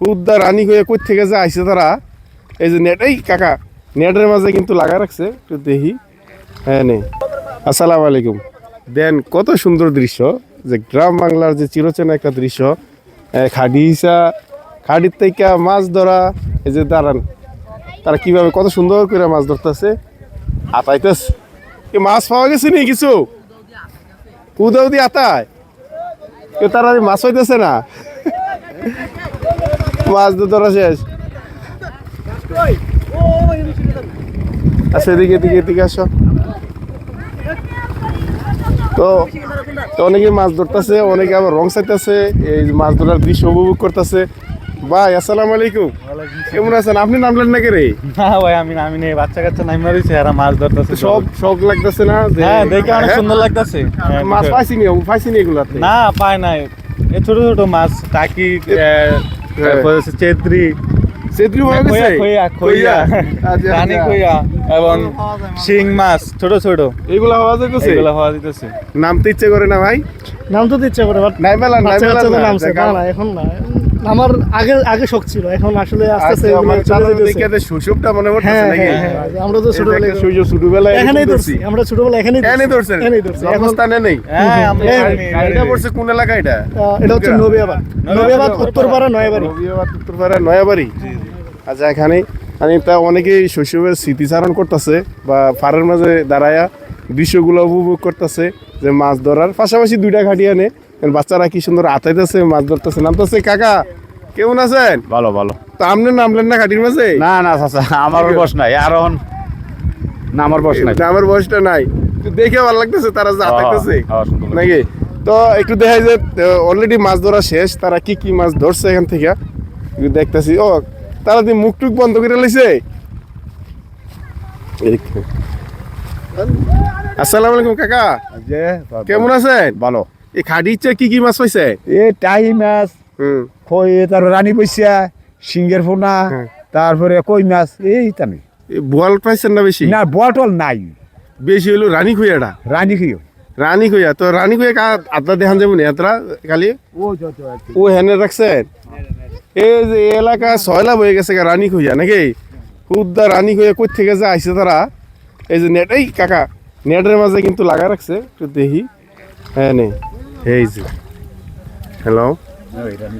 হুদ্দা রানী হয়ে কই থেকে যে আইসে তারা? এই যে নেট এই কাকা নেটের মাঝে কিন্তু লাগা রাখছে একটু দেখি। হ্যাঁ নেই আসসালামু আলাইকুম। দেন কত সুন্দর দৃশ্য যে গ্রাম বাংলার যে চিরচেনা একটা দৃশ্য। এ, খাডি হিসা খাডির থেকে মাছ ধরা এই যে দাঁড়ান তারা কীভাবে কত সুন্দর করে মাছ ধরতেছে? আতাইতেছে। কি মাছ পাওয়া গেছে নি কিছু? উদাউদি আতায়। কেউ তারা মাছ হইতেছে না? মাছ তো ধরা শেষ। আচ্ছা এদিকে এদিকে এদিকে আসো। তো তো অনেকে মাছ ধরতেছে অনেকে আবার রং চাইতেছে এই মাছ ধরার দৃশ্য উপভোগ করতেছে। ভাই আসসালামু আলাইকুম। কেমন আছেন? আপনি নামলেন নাকি রে? না ভাই আমি নামি নেই। বাচ্চা কাচ্চা নাইমা মারিছে এরা মাছ ধরতেছে সব শখ লাগতেছে না হ্যাঁ দেখে অনেক হ্যাঁ? সুন্দর লাগতেছে। হ্যাঁ, মাছ। পাইছি নি পাইছি নি এগুলাতে। না পায় নাই। এ ছোট ছোট মাছ টাকি তারপর হচ্ছে চেত্রি। হয়ে খইয়া আচ্ছা, রানী আচ্ছা। খইয়া এবং শিং মাছ ছোট ছোট। এগুলা হওয়া যাইতেছে এগুলা হওয়া দিতেছে নামতে ইচ্ছে করে না ভাই? নাম তো ইচ্ছে করে বাট নাই মেলা নাই মেলা নামছে। না এখন না। আমার আগে আগে শখ ছিল এখন আসলে আস্তে আস্তে আচ্ছা, আমার মনে পড়তেছে হ্যাঁ নাকি? হ্যাঁ হ্যাঁ আমরা তো ছোটবেলায় ছোটবেলায় এখানেই ধরছি আমরা ছোটবেলায় এখানেই এখানেই ধরছেন? এখানেই ধরছি। এখন জন্মস্থানে নেই? হ্যাঁ পড়ছে কোন এলাকা এটা? এটা হচ্ছে নবিয়াবাদ। নবিয়াবাদ উত্তরপাড়া নয়াবাড়ি। রবিবাদ উত্তরপাড়া নয়াবাড়ি? আচ্ছা এখানে মানে তা অনেকেই শৈশবের স্মৃতিচারণ করতেছে বা ফারের মাঝে দাঁড়ায়া দৃশ্যগুলো উপভোগ করতেছে যে মাছ ধরার পাশাপাশি দুইটা ঘাটি আনে বাচ্চারা কি সুন্দর আতাইতেছে মাছ ধরতেছে নামতেছে কাকা কেমন আছেন? ভালো ভালো। তো আপনি নামলেন না ঘাটির মাঝে? না না চাচা আমার বস নাই আর এখন না আমার বস নাই। না, আমার বয়সটা নাই। দেখে ভালো লাগতেছে তারা যে আতাইতেছে। নাকি? তো একটু দেখাই যে অলরেডি মাছ ধরা শেষ তারা কি কি মাছ ধরছে এখান থেকে? দেখতেছি। ও তারা দিয়ে মুখ টুক বন্ধ করে লাইছে? আসসালামু আলাইকুম কাকা। কেমন আছেন? ভালো। এই খাডি ইচ্ছে কি কি মাছ পাইছে? এ টাই মাছ হুম। কই তারপর রানী পয়সা সিঙ্গের ফোনা হ্যাঁ। তারপরে কই মাছ এই তামি বোয়াল পাইছেন না বেশি? না বটল নাই। বেশি হলো রানী খুঁয়াটা রানী খেয়ে রানী খুঁয়া তো রানী খুঁয়া কা আদা দেখান যাব না এতরা খালি? ও হেনে রাখছেন এই যে এলাকা সয়লা হয়ে গেছে রানী খুঁয়া নাকি? খুদ্দা রানী খুঁয়া কই থেকে যে আইছে তারা? এই যে নেট এই কাকা নেটের মাঝে কিন্তু লাগা রাখছে একটু দেখি। হ্যাঁ নে। এই যে। হ্যালো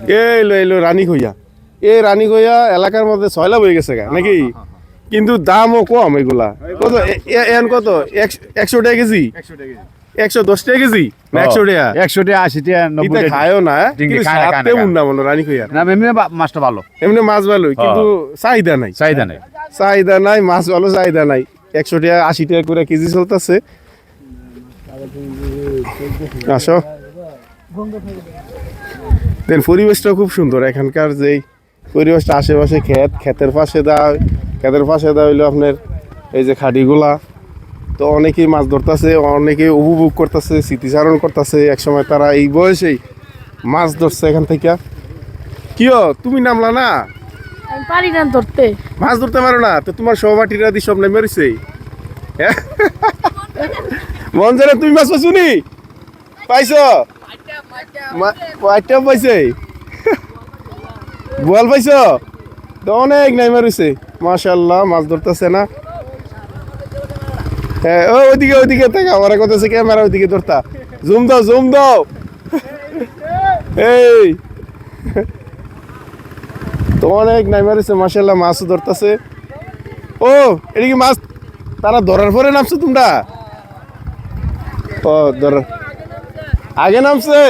এই লো এলো রানী খুঁয়া এই রানী খুঁয়া এলাকার মধ্যে সয়লা হয়ে গেছে গা নাকি? কিন্তু দামও কম এগুলা। কত? এ- এ- এন কত? একশো- টাকা কেজি? একশো দশ টাকা কেজি? একশো টাকা? একশো টাকা আশি টাকা খায়ও না না। উন্না মনে রানী খুঁয়া না এমনি মাছটা ভালো। এমনি মাছ ভালোই কিন্তু চাহিদা নাই। চাহিদা নেই। চাহিদা নাই মাছ ভালো চাহিদা নাই। একশো টাকা আশি টাকা করে কেজি চলতেছে। আসো। দেন পরিবেশটা খুব সুন্দর। এখানকার যেই পরিবেশটা আশেপাশে ক্ষেত ক্ষেতের পাশে দেওয়া ক্ষেতের পাশে দেওয়া হইল আপনার এই যে খাডিগুলা তো অনেকেই মাছ ধরতেছে অনেকেই উপভোগ করতেছে স্মৃতিচারণ করতেছে। একসময় তারা এই বয়সেই মাছ ধরছে এখান থেকে। কিও তুমি নামলা না? আমি পারি না ধরতে। মাছ ধরতে পারো না? তো তোমার সহপাঠীরা দি সব নেমে রয়েছে মন জানে তুমি মাছ পাইছো নি? পাইছো? পাইছে? পাইছো? তো অনেক রয়েছে মাশাল্লাহ, মাছ ধরতেছে না? হ্যাঁ ওইদিকে ওইদিকে থেকে, আমার কথা ক্যামেরা ওইদিকে ধরতা। জুম দাও জুম দাও। এই। তো অনেক নাইমা রয়েছে মাসাল্লাহ মাছও ধরতেছে। ও, এটা কি মাছ? তারা ধরার পরে নামছো তোমরা? ও, ধর আগে নামছে।